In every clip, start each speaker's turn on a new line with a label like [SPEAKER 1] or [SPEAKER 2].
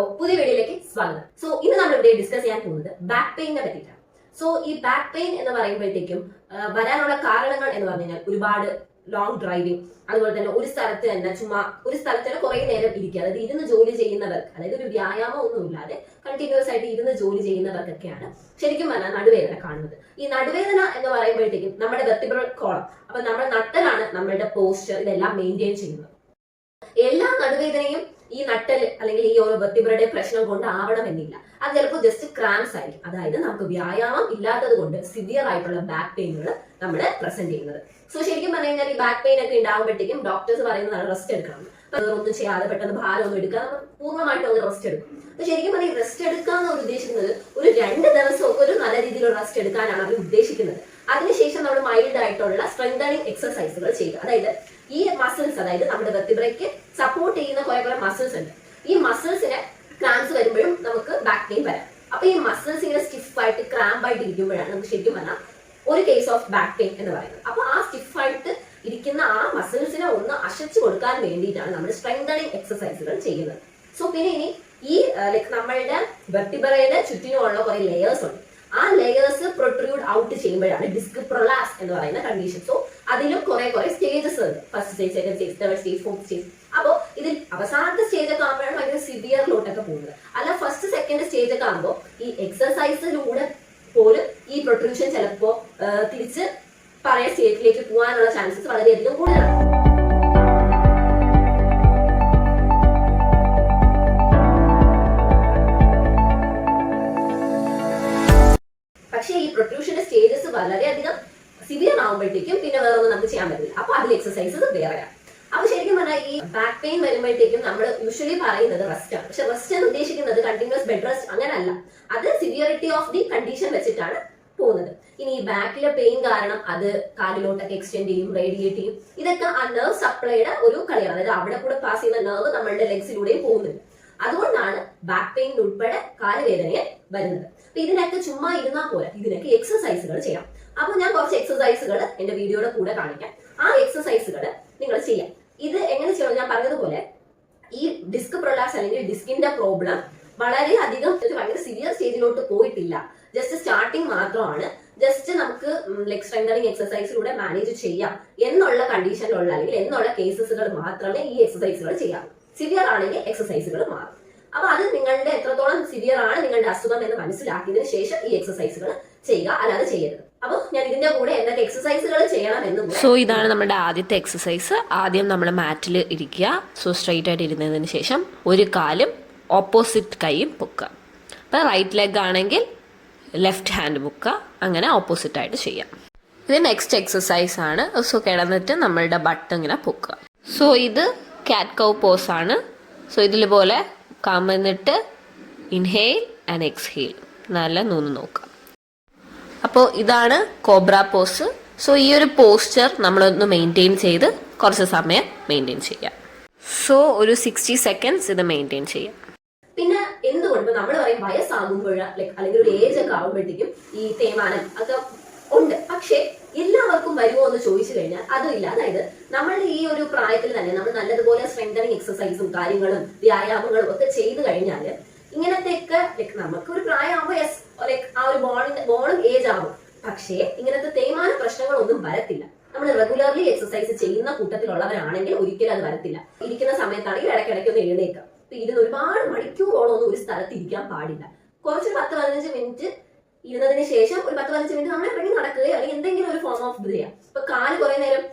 [SPEAKER 1] അപ്പോ പുതിയ വീഡിയോയിലേക്ക് സ്വാഗതം. സോ ഇന്ന് നമ്മൾ ഇവിടെ ഡിസ്കസ് ചെയ്യാൻ പോകുന്നത് ബാക്ക് പെയിനെ പറ്റിയിട്ടാണ്. സോ ഈ ബാക്ക് പെയിൻ എന്ന് പറയുമ്പോഴത്തേക്കും വരാനുള്ള കാരണങ്ങൾ എന്ന് പറഞ്ഞു ഒരുപാട് ലോങ് ഡ്രൈവിംഗ് അതുപോലെ തന്നെ ഒരു സ്ഥലത്ത് തന്നെ ചുമ്മാ ഒരു സ്ഥലത്ത് തന്നെ കുറെ നേരം ഇരിക്കുക. അതായത് ഇരുന്ന് ജോലി ചെയ്യുന്നവർക്ക് അതായത് ഒരു വ്യായാമം ഒന്നും ഇല്ലാതെ കണ്ടിന്യൂസ് ആയിട്ട് ഇരുന്ന് ജോലി ചെയ്യുന്നവർക്കൊക്കെയാണ് ശരിക്കും പറഞ്ഞാൽ നടുവേദന കാണുന്നത്. ഈ നടുവേദന എന്ന് പറയുമ്പോഴത്തേക്കും നമ്മുടെ വെർട്ടിബ്രൽ കോളം അപ്പൊ നമ്മുടെ നട്ടലാണ് നമ്മളുടെ പോസ്റ്റർ ഇതെല്ലാം മെയിന്റെയിൻ ചെയ്യുന്നത്. എല്ലാ നടുവേദനയും ഈ നട്ടൽ അല്ലെങ്കിൽ ഈ ഓരോ ബത്തിബ്രയുടെ പ്രശ്നം കൊണ്ട് ആവണമെന്നില്ല. അത് ചിലപ്പോൾ ജസ്റ്റ് ക്രാംസ് ആയിരിക്കും. അതായത് നമുക്ക് വ്യായാമം ഇല്ലാത്തത് കൊണ്ട് സിവിയർ ആയിട്ടുള്ള ബാക്ക് പെയിനുകൾ നമ്മൾ പ്രസന്റ് ചെയ്യുന്നത്. സോ ശരിക്കും പറഞ്ഞു കഴിഞ്ഞാൽ ഈ ബാക്ക് പെയിൻ ഒക്കെ ഉണ്ടാകുമ്പോഴത്തേക്കും ഡോക്ടേഴ്സ് പറയുന്നതാണ് റെസ്റ്റ് എടുക്കണം. ഒന്നും ചെയ്യാതെ പെട്ടെന്ന് ഭാരം ഒന്നും എടുക്കാതെ പൂർണമായിട്ടും ഒന്ന് റെസ്റ്റ് എടുക്കും. അപ്പൊ ശരിക്കും പറഞ്ഞാൽ റെസ്റ്റ് എടുക്കുക എന്ന് ഉദ്ദേശിക്കുന്നത് ഒരു രണ്ട് ദിവസം ഒരു നല്ല രീതിയിലുള്ള റെസ്റ്റ് എടുക്കാനാണ് അവർ ഉദ്ദേശിക്കുന്നത്. അതിനുശേഷം നമ്മൾ മൈൽഡ് ആയിട്ടുള്ള സ്ട്രെങ്തനിങ് എക്സസൈസുകൾ ചെയ്യുക. അതായത് ഈ മസിൽസ് അതായത് നമ്മുടെ വെത്തിബ്രയ്ക്ക് സപ്പോർട്ട് ചെയ്യുന്ന കുറെ കുറെ മസിൽസ് ഉണ്ട്. ഈ മസിൽസിന് ക്രാംസ് വരുമ്പോഴും നമുക്ക് ബാക്ക് പെയിൻ വരാം. അപ്പൊ ഈ മസിൽസ് ഇങ്ങനെ സ്റ്റിഫ് ആയിട്ട് ക്രാമ്പ് ആയിട്ട് ഇരിക്കുമ്പോഴാണ് നമുക്ക് ശരിക്കും പറഞ്ഞാൽ ഒരു കേസ് ഓഫ് ബാക്ക് പെയിൻ എന്ന് പറയുന്നത്. അപ്പൊ ആ സ്റ്റിഫ് ആയിട്ട് ഇരിക്കുന്ന ആ മസിൽസിനെ ഒന്ന് അശച്ചു കൊടുക്കാൻ വേണ്ടിയിട്ടാണ് നമ്മൾ സ്ട്രെങ്തണിങ് എക്സസൈസുകൾ ചെയ്യുന്നത്. സോ പിന്നെ ഇനി ഈ ലൈക്ക് നമ്മളുടെ വെർട്ടിബറയുടെ ചുറ്റിനുമുള്ള കുറെ ലെയേഴ്സ് ഉണ്ട്. ആ ലെയേഴ്സ് പ്രൊട്രൂഡ് ഔട്ട് ചെയ്യുമ്പോഴാണ് ഡിസ്ക് പ്രൊലാസ് എന്ന് പറയുന്ന കണ്ടീഷൻ സോ അതിലും കുറെ കുറെ സ്റ്റേജസ് ഉണ്ട്. First stage second stage third stage fourth stage അപ്പോൾ ഇതിൽ അവസാനത്തെ സ്റ്റേജ് ഒക്കെ ആകുമ്പോഴാണ് ഭയങ്കര സിവിയറിലോട്ടൊക്കെ പോകുന്നത്. അല്ല ഫസ്റ്റ് സെക്കൻഡ് സ്റ്റേജ് ഒക്കെ ആകുമ്പോൾ ഈ എക്സസൈസിലൂടെ പോലും ഈ പ്രൊട്രൂഷൻ ചിലപ്പോ ആ, തിരിച്ച് പഴയ സ്റ്റേറ്റിലേക്ക് പോകാനുള്ള ചാൻസസ് വളരെയധികം കൂടുതലാണ്. പ്രൊട്രൂഷന്റെ സ്റ്റേജസ് വളരെയധികം സിവിയർ ആകുമ്പോഴത്തേക്കും പിന്നെ വേറെ ഒന്നും നമുക്ക് ചെയ്യാൻ പറ്റില്ല. അപ്പൊ അതിൽ എക്സസൈസസ് വേറെയാണ് അപ്പൊ ശരിക്കും പറഞ്ഞാൽ ഈ ബാക്ക് പെയിൻ വരുമ്പോഴത്തേക്കും നമ്മൾ യൂഷ്വലി പറയുന്നത് റെസ്റ്റ് ആണ്. പക്ഷെ റെസ്റ്റ് എന്ന് ഉദ്ദേശിക്കുന്നത് കണ്ടിന്യൂസ് ബെഡ് റെസ്റ്റ് അങ്ങനല്ല. അത് സിവിയറിറ്റി ഓഫ് ദി കണ്ടീഷൻ വെച്ചിട്ടാണ് പോകുന്നത്. ഇനി ഈ ബാക്കിലെ പെയിൻ കാരണം അത് കാലിലോട്ടൊക്കെ എക്സ്റ്റെൻഡ് ചെയ്യും റേഡിയേറ്റ് ചെയ്യും. ഇതൊക്കെ ആ നെർവ് സപ്ലൈയുടെ ഒരു കളിയാണ്. അതായത് അവിടെ കൂടെ പാസ് ചെയ്യുന്ന നെർവ് നമ്മളുടെ ലെഗ്സിലൂടെയും പോകുന്നുണ്ട്. അതുകൊണ്ടാണ് ബാക്ക് പെയിൻ ഉൾപ്പെടെ കാലുവേദനയെ വരുന്നത് അപ്പൊ ഇതിനൊക്കെ ചുമ്മാ ഇരുന്നാൽ പോലെ ഇതിനൊക്കെ എക്സസൈസുകൾ ചെയ്യാം. അപ്പൊ ഞാൻ കുറച്ച് എക്സസൈസുകൾ എന്റെ വീഡിയോയുടെ കൂടെ കാണിക്കാം. ആ എക്സസൈസുകൾ നിങ്ങൾ ചെയ്യാം. ഇത് എങ്ങനെ ചെയ്യണം? ഞാൻ പറഞ്ഞതുപോലെ ഈ ഡിസ്ക് പ്രൊലാസ് അല്ലെങ്കിൽ ഡിസ്കിന്റെ പ്രോബ്ലം വളരെ അധികം ഭയങ്കര സിവിയർ സ്റ്റേജിലോട്ട് പോയിട്ടില്ല. ജസ്റ്റ് സ്റ്റാർട്ടിങ് മാത്രമാണ്. ജസ്റ്റ് നമുക്ക് ലെഗ് സ്ട്രെങ്തനിങ് എക്സസൈസിലൂടെ മാനേജ് ചെയ്യാം എന്നുള്ള കണ്ടീഷനിലുള്ള അല്ലെങ്കിൽ എന്നുള്ള കേസസുകൾ മാത്രമേ ഈ എക്സസൈസുകൾ ചെയ്യാവൂ. സിവിയർ ആണെങ്കിൽ എക്സസൈസുകൾ മാറും. അപ്പൊ അത് നിങ്ങളുടെ എത്രത്തോളം സിവിയർ ആണ് നിങ്ങളുടെ അസുഖം എന്ന് മനസ്സിലാക്കിയതിനു ശേഷം ഈ എക്സസൈസുകൾ ചെയ്യുക അല്ലാതെ ചെയ്യരുത്. അപ്പോൾ ഞാൻ ഇതിന്റെ കൂടെ എന്തൊക്കെ
[SPEAKER 2] സോ ഇതാണ് നമ്മുടെ ആദ്യത്തെ എക്സസൈസ് ആദ്യം നമ്മൾ മാറ്റിൽ ഇരിക്കുക. സോ സ്ട്രെയിറ്റ് ആയിട്ട് ഇരുന്നതിന് ശേഷം ഒരു കാലും ഓപ്പോസിറ്റ് കൈയും പൊക്കുക. അപ്പോൾ റൈറ്റ് ലെഗ് ആണെങ്കിൽ ലെഫ്റ്റ് ഹാൻഡ് പൊക്കുക. അങ്ങനെ ഓപ്പോസിറ്റ് ആയിട്ട് ചെയ്യാം. ഇത് നെക്സ്റ്റ് എക്സസൈസ് ആണ്. സോ കിടന്നിട്ട് നമ്മളുടെ ബട്ട് ഇങ്ങനെ പൊക്കുക. സോ ഇത് കാറ്റ് കൗ പോസ് ആണ്. സോ ഇതിൽ പോലെ കമന്നിട്ട് ഇൻഹെയിൽ ആൻഡ് എക്സ്ഹെയിൽ നല്ല നൂന്ന് നോക്കുക അപ്പോൾ ഇതാണ് കോബ്ര പോസ് സോ ഈ ഒരു പോസ്ചർ നമ്മളൊന്ന് മെയിന്റെയിൻ ചെയ്ത് കുറച്ച് സമയം മെയിന്റെയിൻ ചെയ്യാം. സോ ഒരു സിക്സ്റ്റി സെക്കൻഡ്സ് ഇത് മെയിന്റെയിൻ ചെയ്യാം.
[SPEAKER 1] പിന്നെ എന്തുകൊണ്ട് നമ്മൾ പറയും വയസ്സാകുമ്പോഴ ലൈക് അല്ലെങ്കിൽ ഒരു ഏജ് ഒക്കെ ആകുമ്പോഴത്തേക്കും ഈ തേമാനം ഒക്കെ ഉണ്ട് പക്ഷേ എല്ലാവർക്കും വരുമോ എന്ന് ചോദിച്ചു കഴിഞ്ഞാൽ അതും ഇല്ല. അതായത് നമ്മളുടെ ഈ ഒരു പ്രായത്തിൽ തന്നെ നമ്മൾ നല്ലതുപോലെ സ്ട്രെങ്തനിങ് എക്സസൈസും കാര്യങ്ങളും വ്യായാമങ്ങളും ഒക്കെ ചെയ്തു കഴിഞ്ഞാൽ ഇങ്ങനത്തെയൊക്കെ ലൈക്ക് നമുക്ക് ഒരു പ്രായമാകുമ്പോൾ യെസ് ലൈക്ക് ആ ഒരു ബോണിന്റെ ബോണും ഏജ് ആകും. പക്ഷേ ഇങ്ങനത്തെ തേയ്മാന പ്രശ്നങ്ങളൊന്നും വരത്തില്ല. നമ്മൾ റെഗുലർലി എക്സസൈസ് ചെയ്യുന്ന കൂട്ടത്തിലുള്ളവരാണെങ്കിൽ ഒരിക്കലും അത് വരത്തില്ല. ഇരിക്കുന്ന സമയത്താണെങ്കിൽ ഇടയ്ക്കിടയ്ക്ക് ഒന്ന് എഴുന്നേക്കാം ഇരുന്ന് ഒരുപാട് മണിക്കൂറോളം ഒന്നും ഒരു സ്ഥലത്ത് ഇരിക്കാൻ പാടില്ല. കുറച്ച് പത്ത് പതിനഞ്ച് മിനിറ്റ് ഇരുന്നതിന് ശേഷം ഒരു പത്ത് പതിനഞ്ച് മിനിറ്റ് നമ്മൾ പെണ്ണി നടക്കുകയോ അല്ലെങ്കിൽ എന്തെങ്കിലും ഒരു ഫോം ഓഫ് ഇത് ചെയ്യാം. കാൽ കുറെ നേരം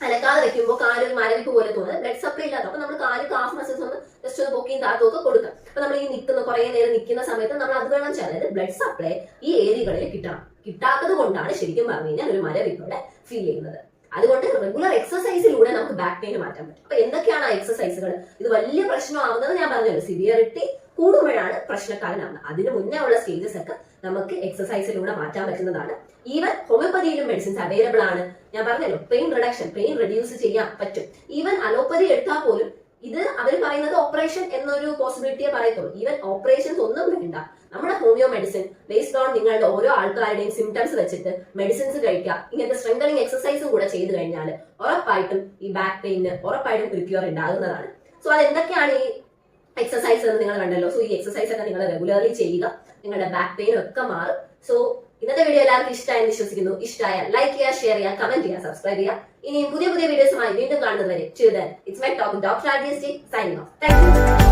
[SPEAKER 1] അലക്കാതെ വെക്കുമ്പോൾ കാൽ ഒരു മരവിപ്പ് പോലെ തോന്നുന്നത് ബ്ലഡ് സപ്ലൈ ഇല്ലാത്ത അപ്പൊ നമ്മൾ കാൽ കാഫ് മസിൽസ് ഒന്ന് ജസ്റ്റ് ഒന്ന് പൊക്കിയും താത്തും ഒക്കെ കൊടുക്കാം. അപ്പൊ നമ്മൾ ഈ നിൽക്കുന്ന കുറെ നേരം നിൽക്കുന്ന സമയത്ത് നമ്മൾ അത് വേണം ചെയ്യാൻ. അതായത് ബ്ലഡ് സപ്ലൈ ഈ ഏരിയകളിൽ കിട്ടണം. കിട്ടാത്തത് കൊണ്ടാണ് ശരിക്കും പറഞ്ഞു കഴിഞ്ഞാൽ ഒരു മരവിപ്പോടെ ഫീൽ ചെയ്യുന്നത്. അതുകൊണ്ട് റെഗുലർ എക്സസൈസിലൂടെ നമുക്ക് ബാക്ക് പെയിൻ മാറ്റാൻ പറ്റും. അപ്പൊ എന്തൊക്കെയാണ് ആ എക്സസൈസുകൾ ഇത് വലിയ പ്രശ്നമാവുന്നത് ഞാൻ പറഞ്ഞല്ലോ. സിവിയറിറ്റി കൂടുമ്പോഴാണ് പ്രശ്നക്കാരനാവുന്നത് അതിനു മുന്നേ ഉള്ള സ്റ്റേജസ് ഒക്കെ നമുക്ക് എക്സസൈസിലൂടെ മാറ്റാൻ പറ്റുന്നതാണ്. ഈവൻ ഹോമിയോപ്പതിയിലും മെഡിസിൻസ് അവൈലബിൾ ആണ്. ഞാൻ പറഞ്ഞല്ലോ പെയിൻ റിഡക്ഷൻ പെയിൻ റെഡ്യൂസ് ചെയ്യാൻ പറ്റും. ഈവൻ അലോപ്പതി എടുത്താൽ പോലും ഇത് അവർ പറയുന്നത് ഓപ്പറേഷൻ എന്നൊരു പോസിബിലിറ്റിയെ പറയത്തുള്ളൂ. ഈവൻ ഓപ്പറേഷൻസ് ഒന്നും വേണ്ട. നമ്മുടെ ഹോമിയോ മെഡിസിൻ ബേസ്ഡ് ഓൺ നിങ്ങളുടെ ഓരോ ആൾക്കാരുടെയും സിംറ്റംസ് വെച്ചിട്ട് മെഡിസിൻസ് കഴിക്കുക. ഇങ്ങനത്തെ സ്ട്രെങ്തനിങ് എക്സസൈസും കൂടെ ചെയ്തു കഴിഞ്ഞാൽ ഉറപ്പായിട്ടും ഈ ബാക്ക് പെയിന് ഉറപ്പായിട്ടും ക്യൂർ ഉണ്ടാകുന്നതാണ്. സോ അതെന്തൊക്കെയാണ് ഈ എക്സസൈസ് എന്ന് നിങ്ങൾ കണ്ടല്ലോ. സോ ഈ എക്സസൈസ് ഒക്കെ നിങ്ങൾ റെഗുലർലി ചെയ്യുക. നിങ്ങളുടെ ബാക്ക് പെയിൻ ഒക്കെ മാറും. സോ ഇന്നത്തെ വീഡിയോ എല്ലാവർക്കും ഇഷ്ടമായെന്ന് വിശ്വസിക്കുന്നു. ഇഷ്ടമായാൽ ലൈക്ക് ചെയ്യുക ഷെയർ ചെയ്യുക കമന്റ് ചെയ്യുക സബ്സ്ക്രൈബ് ചെയ്യുക. ഇനിയും പുതിയ പുതിയ വീഡിയോസുമായി വീണ്ടും കാണുന്നത് വരെ it's my talk doctor R D signing off thank you